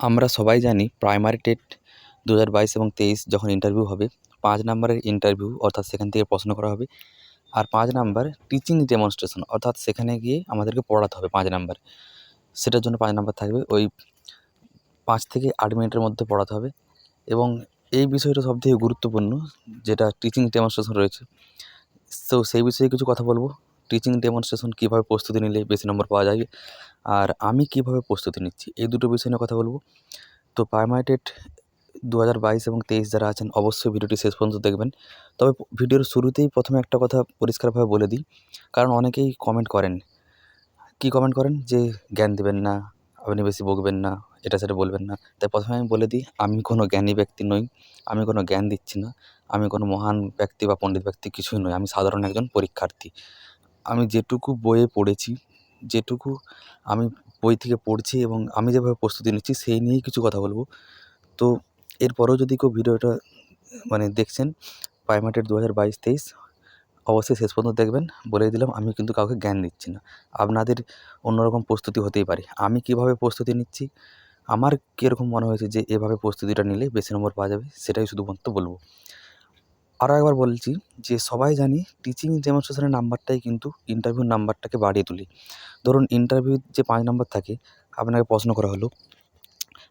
আমরা সবাই জানি প্রাইমারি টেট দু হাজার বাইশ এবং তেইশ যখন ইন্টারভিউ হবে, পাঁচ নাম্বারের ইন্টারভিউ অর্থাৎ সেখান থেকে প্রশ্ন করা হবে আর পাঁচ নাম্বার টিচিং ডেমনস্ট্রেশন অর্থাৎ সেখানে গিয়ে আমাদেরকে পড়াতে হবে পাঁচ নাম্বার সেটার জন্য পাঁচ নাম্বার থাকবে, ওই পাঁচ থেকে আট মিনিটের মধ্যে পড়াতে হবে এবং এই বিষয়টা সবথেকে গুরুত্বপূর্ণ যেটা টিচিং ডেমনস্ট্রেশন রয়েছে। তো সেই বিষয়ে কিছু কথা বলব। টিচিং ডেমনস্ট্রেশন কীভাবে প্রস্তুতি নিলে বেশি নম্বর পাওয়া যায় আর আমি কীভাবে প্রস্তুতি নিচ্ছি? এই দুটো বিষয় নিয়ে কথা বলব। তো প্রাইমারি টেট দু হাজার বাইশ এবং তেইশ যারা আছেন, অবশ্যই ভিডিওটি শেষ পর্যন্ত দেখবেন। তবে ভিডিওর শুরুতেই প্রথমে একটা কথা পরিষ্কারভাবে বলে দিই, কারণ অনেকেই কমেন্ট করেন। কী কমেন্ট করেন? যে জ্ঞান দেবেন না, আপনি বেশি বকবেন না, এটা সেটা বলবেন না। তাই প্রথমে আমি বলে দিই, আমি কোনো জ্ঞানী ব্যক্তি নই, আমি কোনো জ্ঞান দিচ্ছি না, আমি কোনো মহান ব্যক্তি বা পণ্ডিত ব্যক্তি কিছুই নই, আমি সাধারণ একজন পরীক্ষার্থী। আমি যেটুকু বইয়ে পড়েছি যেটুকু আমি বই থেকে পড়ছি এবং আমি যেভাবে প্রস্তুতি নিচ্ছি, সেই নিয়েই কিছু কথা বলব। তো এরপরেও যদি কেউ ভিডিওটা মানে দেখছেন প্রাইমারি দু হাজার বাইশ তেইশ, অবশ্যই শেষ পর্যন্ত দেখবেন। বলে দিলাম, আমি কিন্তু কাউকে জ্ঞান দিচ্ছি না। আপনাদের অন্যরকম প্রস্তুতি হতেই পারে। আমি কীভাবে প্রস্তুতি নিচ্ছি? আমার কীরকম মনে হয়েছে যে, এভাবে প্রস্তুতিটা নিলে বেশি নম্বর পাওয়া যাবে, সেটাই শুধুমাত্র বলব। আরও একবার বলছি যে, সবাই জানি টিচিং ডেমনস্ট্রেশনের নাম্বারটাই কিন্তু ইন্টারভিউ নাম্বারটাকে বাড়িয়ে তুলি। ধরুন ইন্টারভিউর যে পাঁচ নম্বর থাকে, আপনাকে প্রশ্ন করা হলো,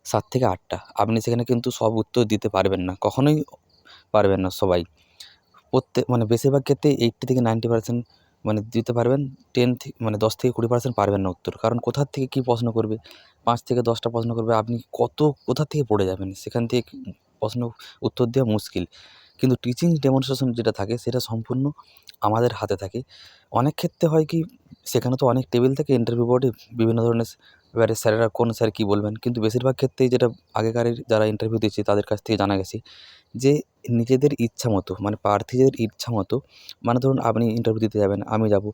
সাত থেকে আটটা। আপনি সেখানে কিন্তু সব উত্তর দিতে পারবেন না, কখনোই পারবেন না সবাই। প্রত্যেক মানে বেশিরভাগ ক্ষেত্রে এইট্টি থেকে নাইনটি পার্সেন্ট মানে দিতে পারবেন টেন থেকে মানে দশ থেকে কুড়ি পার্সেন্ট পারবেন না উত্তর। কারণ কোথার থেকে কী প্রশ্ন করবে, পাঁচ থেকে দশটা প্রশ্ন করবে, আপনি কত, কোথা থেকে পড়ে যাবেন? সেখান থেকে প্রশ্ন, উত্তর দেওয়া মুশকিল। কিন্তু টিচিং ডেমনস্ট্রেশন যেটা থাকে, সেটা সম্পূর্ণ আমাদের হাতে থাকে। অনেক ক্ষেত্রে হয় কি, সেখানে তো অনেক টেবিল থাকে ইন্টারভিউ বোর্ডে বিভিন্ন ধরনের এবারে স্যারেরা কোন স্যার কী বলবেন, কিন্তু বেশিরভাগ ক্ষেত্রেই যেটা আগেকারের যারা ইন্টারভিউ দিচ্ছে তাদের কাছ থেকে জানা গেছে যে, নিজেদের ইচ্ছা মতো মানে প্রার্থীদের ইচ্ছা মতো মানে ধরুন আপনি ইন্টারভিউ দিতে যাবেন, আমি যাব।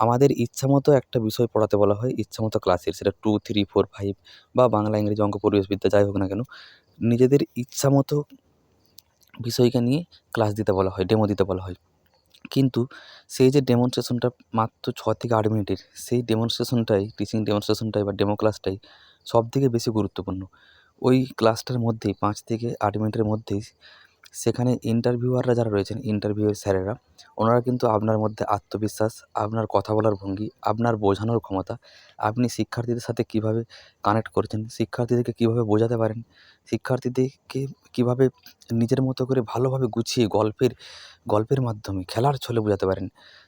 আমাদের ইচ্ছা মতো একটা বিষয় পড়াতে বলা হয়, ইচ্ছা মতো ক্লাসের সেটা টু থ্রি ফোর ফাইভ বা বাংলা, ইংরেজি, অঙ্ক পরিবেশবিদ্যা যাই হোক না কেন, নিজেদের ইচ্ছা মতো বিষয়কে নিয়ে ক্লাস দিতে বলা হয় ডেমো দিতে বলা হয়। কিন্তু সেই যে ডেমনস্ট্রেশনটা মাত্র ছ থেকে আট মিনিটের, সেই ডেমনস্ট্রেশনটাই টিচিং ডেমনস্ট্রেশনটাই বা ডেমো ক্লাসটাই সব থেকে বেশি গুরুত্বপূর্ণ। ওই ক্লাসটার মধ্যেই, পাঁচ থেকে আট মিনিটের মধ্যেই সেখানে ইন্টারভিউয়াররা যারা রয়েছেন ইন্টারভিউয়ের স্যারেরা, ওনারা কিন্তু আপনার মধ্যে আত্মবিশ্বাস, আপনার কথা বলার ভঙ্গি, আপনার বোঝানোর ক্ষমতা, আপনি শিক্ষার্থীদের সাথে কীভাবে কানেক্ট করছেন, শিক্ষার্থীদেরকে কীভাবে বোঝাতে পারেন, শিক্ষার্থীদেরকে কীভাবে নিজের মতো করে ভালোভাবে গুছিয়ে গল্পের গল্পের মাধ্যমে, খেলার ছলে বোঝাতে পারেন,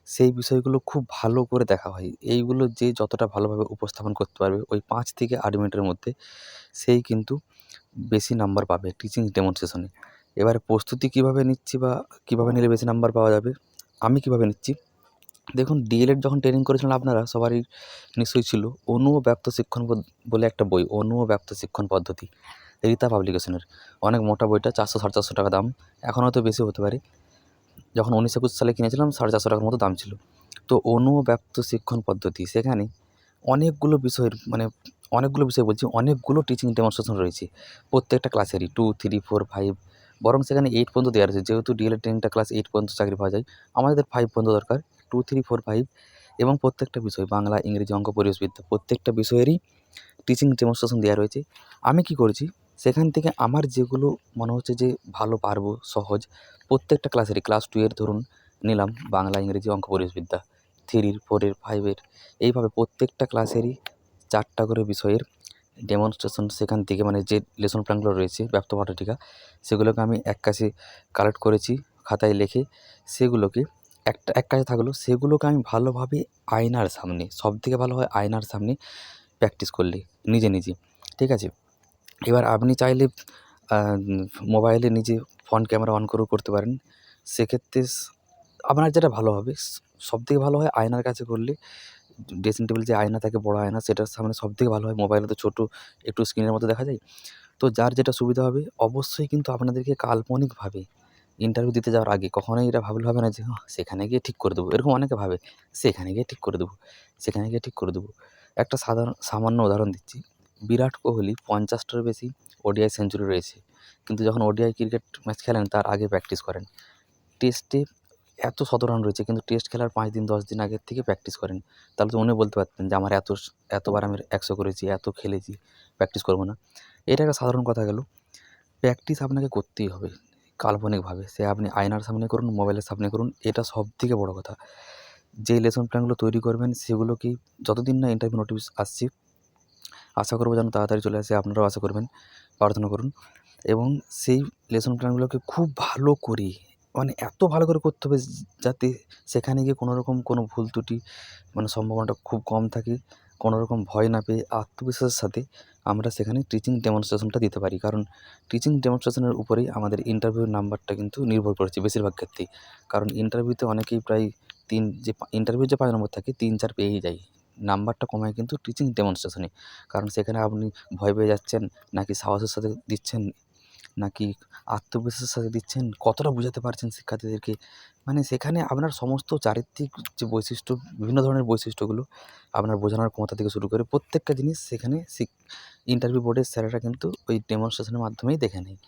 সেই বিষয়গুলো খুব ভালো করে দেখা হয়। এইগুলো যে যতটা ভালোভাবে উপস্থাপন করতে পারবে, ওই পাঁচ থেকে আট মিনিটের মধ্যে, সেই কিন্তু বেশি নাম্বার পাবে টিচিং ডেমনস্ট্রেশনে এবারে প্রস্তুতি কীভাবে নিচ্ছি বা কীভাবে নিলে বেশি নাম্বার পাওয়া যাবে, আমি কীভাবে নিচ্ছি? দেখুন ডিএলএড যখন ট্রেনিং করেছিলেন আপনারা, সবারই নিশ্চয়ই ছিল অনু ব্যাপ্ত শিক্ষণ বলে একটা বই অনু ব্যাপ্ত শিক্ষণ পদ্ধতি। রীতা পাবলিকেশনের অনেক মোটা বইটা, চারশো, সাড়ে চারশো টাকা দাম। এখন হয়তো বেশি হতে পারে। যখন উনিশ একুশ সালে কিনেছিলাম, সাড়ে চারশো টাকার মতো দাম ছিল। তো অনু ব্যাপ্ত শিক্ষণ পদ্ধতি, সেখানে অনেকগুলো বিষয়ের মানে অনেকগুলো বিষয় বলছি, অনেকগুলো টিচিং ডেমনস্ট্রেশন রয়েছে। প্রত্যেকটা ক্লাসেরই টু থ্রি ফোর ফাইভ বরং সেখানে এইট পর্যন্ত দেওয়া রয়েছে। যেহেতু ডিএলএড ট্রেনিংটা ক্লাস এইট পর্যন্ত চাকরি পাওয়া যায়, আমাদের ফাইভ পর্যন্ত দরকার। টু থ্রি ফোর ফাইভ এবং প্রত্যেকটা বিষয়, বাংলা, ইংরেজি, অঙ্ক পরিবেশবিদ্যা প্রত্যেকটা বিষয়েরই টিচিং ডেমনস্ট্রেশন দেওয়া রয়েছে। আমি কী করেছি, সেখান থেকে আমার যেগুলো মনে হচ্ছে যে ভালো পারব, সহজ, প্রত্যেকটা ক্লাসেরই ক্লাস টু এর ধরুন নিলাম, বাংলা, ইংরেজি, অঙ্ক পরিবেশবিদ্যা থ্রির ফোরের ফাইভের এইভাবে প্রত্যেকটা ক্লাসেরই চারটা করে বিষয়ের ডেমনস্ট্রেশন সেখান থেকে মানে যে লেসন প্ল্যানগুলো রয়েছে ব্যাপ্ত পাঠটিকা সেগুলোকে আমি এক কাছে কালেক্ট করেছি, খাতায় লিখে সেগুলোকে একটা, এক কাছে থাকল, সেগুলোকে আমি ভালোভাবে আয়নার সামনে, সবথেকে ভালো হয় আয়নার সামনে প্র্যাকটিস করলে, নিজে নিজে, ঠিক আছে? এবার আপনি চাইলে মোবাইলে নিজে ফ্রন্ট ক্যামেরা অন করেও করতে পারেন, সেক্ষেত্রে আপনার যেটা ভালো হবে সব থেকে ভালো হয় আয়নার কাছে করলে ড্রেসিং টেবিল যে আয়না থাকে বড় আয়না সেটার সামনে সবথেকে ভালো হয় মোবাইলে তো ছোটো একটু স্ক্রিনের মতো দেখা যায়। তো যার যেটা সুবিধা হবে অবশ্যই কিন্তু আপনাদেরকে কাল্পনিকভাবে ইন্টারভিউ দিতে যাওয়ার আগে কখনোই এটা ভাবলে হবে না যে "হাহ, সেখানে গিয়ে ঠিক করে দেবো। এরকম অনেকে ভাবে সেখানে গিয়ে ঠিক করে দেবো সেখানে গিয়ে ঠিক করে দেবো। একটা সাধারণ সামান্য উদাহরণ দিচ্ছি। বিরাট কোহলি পঞ্চাশটার বেশি ওডিআই সেঞ্চুরি রয়েছে। কিন্তু যখন ওডিআই ক্রিকেট ম্যাচ খেলেন তার আগে প্র্যাকটিস করেন। টেস্টে এত শতরান রয়েছে, কিন্তু টেস্ট খেলার পাঁচ দিন, দশ দিন আগের থেকে প্র্যাকটিস করেন। তাহলে তো উনি বলতে পারতেন যে আমার এত এতবার আমি একশো করেছি, এত খেলেছি প্র্যাকটিস করব না। এটা একটা সাধারণ কথা গেল। প্র্যাকটিস আপনাকে করতেই হবে, কাল্পনিকভাবে। সে আপনি আয়নার সামনে করুন মোবাইলের সামনে করুন, এটা সব থেকে বড়ো কথা। যেই লেসন প্ল্যানগুলো তৈরি করবেন সেগুলোকেই যতদিন না ইন্টারভিউ নোটিশ আসছে, আশা করব যেন তাড়াতাড়ি চলে আসে, আপনারাও আশা করবেন, প্রার্থনা করুন। এবং সেই লেসন প্ল্যানগুলোকে খুব ভালো করে মানে এত ভালো করে করতে হবে যাতে সেখানে গিয়ে কোনো রকম কোনো ভুল ত্রুটি মানে সম্ভাবনাটা খুব কম থাকে কোনো রকম ভয় না পেয়ে আত্মবিশ্বাসের সাথে আমরা সেখানে টিচিং ডেমনস্ট্রেশনটা দিতে পারি। কারণ টিচিং ডেমনস্ট্রেশনের উপরেই আমাদের ইন্টারভিউর নাম্বারটা কিন্তু নির্ভর করেছে বেশিরভাগ ক্ষেত্রেই কারণ ইন্টারভিউতে অনেকেই প্রায় তিন যে ইন্টারভিউ যে পাঁচ নম্বর থাকে, তিন চার পেয়েই যায়। নাম্বারটা কমায় কিন্তু টিচিং ডেমনস্ট্রেশনে কারণ সেখানে আপনি ভয় পেয়ে যাচ্ছেন, নাকি সাহসের সাথে দিচ্ছেন নাকি আত্মবিশ্বাসের সাথে দিচ্ছেন? কতটা বোঝাতে পারছেন শিক্ষার্থীদেরকে? মানে সেখানে আপনার সমস্ত চারিত্রিক যে বৈশিষ্ট্য, বিভিন্ন ধরনের বৈশিষ্ট্যগুলো আপনার বোঝানোর ক্ষমতা থেকে শুরু করে প্রত্যেকটা জিনিস সেখানে ইন্টারভিউ বোর্ডের স্যারেরা কিন্তু ওই ডেমনস্ট্রেশনের মাধ্যমেই দেখে নেয়।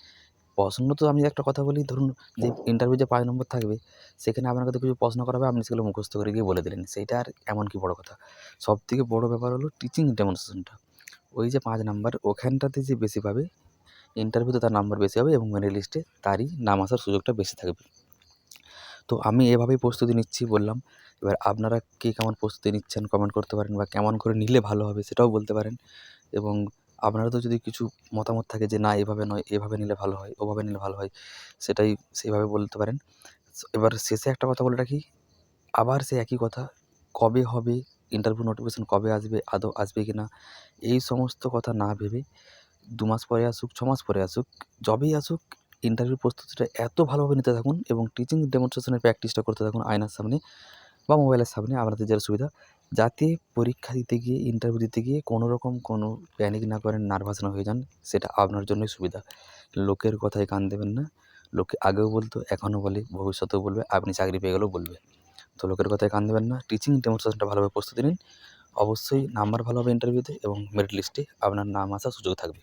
প্রশ্ন তো আমি একটা কথা বলি, ধরুন যে ইন্টারভিউ যে পাঁচ নম্বর থাকবে, সেখানে আপনাকে তো কিছু প্রশ্ন করা হবে, আপনি সেগুলো মুখস্থ করে গিয়ে বলে দিলেন। সেইটা আর এমন কি বড় কথা? সব থেকে বড় ব্যাপার হলো টিচিং ডেমনস্ট্রেশনটা ওই যে পাঁচ নাম্বার, ওখানটাতে যে বেশি পাবে ইন্টারভিউতে তার নাম্বার বেশি হবে এবং মেরিট লিস্টে তারই নাম আসার সুযোগটা বেশি থাকবে। তো আমি এভাবেই প্রস্তুতি নিচ্ছি বললাম। এবার আপনারা কে কেমন প্রস্তুতি নিচ্ছেন কমেন্ট করতে পারেন বা কেমন করে নিলে ভালো হবে সেটাও বলতে পারেন। এবং আপনারা তো যদি কিছু মতামত থাকে যে না, এভাবে নয়, এভাবে নিলে ভালো হয়, ওভাবে নিলে ভালো হয়, সেটাই সেইভাবে বলতে পারেন। এবার শেষে একটা কথা বলে রাখি, আবার সেই একই কথা, কবে হবে ইন্টারভিউ নোটিফিকেশান কবে আসবে, আদৌ আসবে কি না এই সমস্ত কথা না ভেবে দু মাস পরে আসুক, ছ মাস পরে আসুক, যবেই আসুক ইন্টারভিউ প্রস্তুতিটা এত ভালোভাবে নিতে থাকুন এবং টিচিং ডেমনস্ট্রেশনের প্র্যাকটিসটা করতে থাকুন আয়নার সামনে বা মোবাইলের সামনে, আপনাদের যেটা সুবিধা। যাতে পরীক্ষা দিতে গিয়ে ইন্টারভিউ দিতে গিয়ে কোনো রকম কোনো প্যানিক না করেন নার্ভাস না হয়ে যান, সেটা আপনার জন্যই সুবিধা। লোকের কথায় কান দেবেন না। লোকে আগেও বলতো, এখনও বলে, ভবিষ্যতেও বলবে, আপনি চাকরি পেয়ে গেলেও বলবে। তো লোকের কথায় কান দেবেন না টিচিং ডেমনস্ট্রেশনটা ভালোভাবে প্রস্তুতি নিন। অবশ্যই নাম্বার ভালো হবে ইন্টারভিউতে এবং মেরিট লিস্টে আপনার নাম আসার সুযোগ থাকবে।